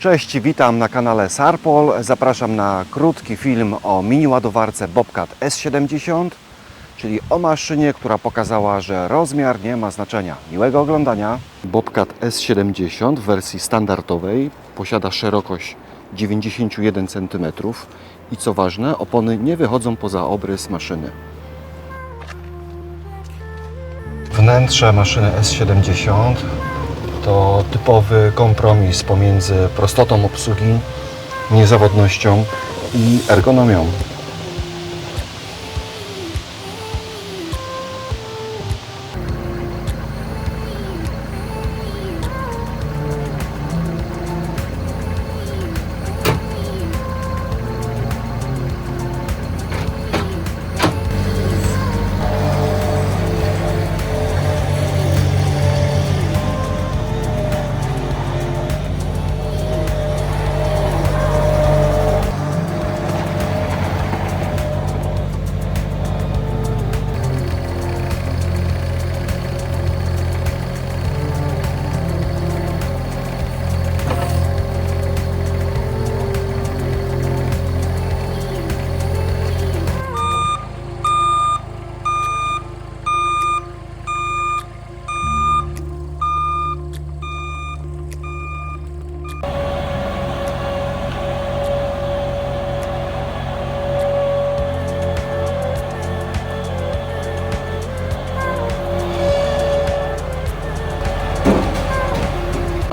Cześć, witam na kanale Sarpol. Zapraszam na krótki film o mini ładowarce Bobcat S70, czyli o maszynie, która pokazała, że rozmiar nie ma znaczenia. Miłego oglądania. Bobcat S70 w wersji standardowej posiada szerokość 91 cm i co ważne, opony nie wychodzą poza obrys maszyny. Wnętrze maszyny S70 to typowy kompromis pomiędzy prostotą obsługi, niezawodnością i ergonomią.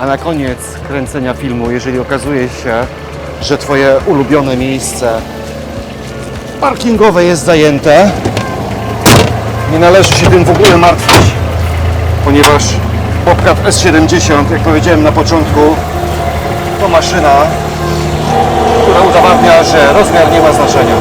A na koniec kręcenia filmu, jeżeli okazuje się, że Twoje ulubione miejsce parkingowe jest zajęte, nie należy się tym w ogóle martwić, ponieważ Bobcat S70, jak powiedziałem na początku, to maszyna, która udowadnia, że rozmiar nie ma znaczenia.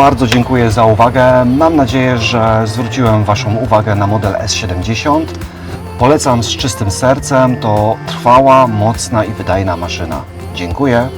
Bardzo dziękuję za uwagę. Mam nadzieję, że zwróciłem Waszą uwagę na model S70. Polecam z czystym sercem. To trwała, mocna i wydajna maszyna. Dziękuję.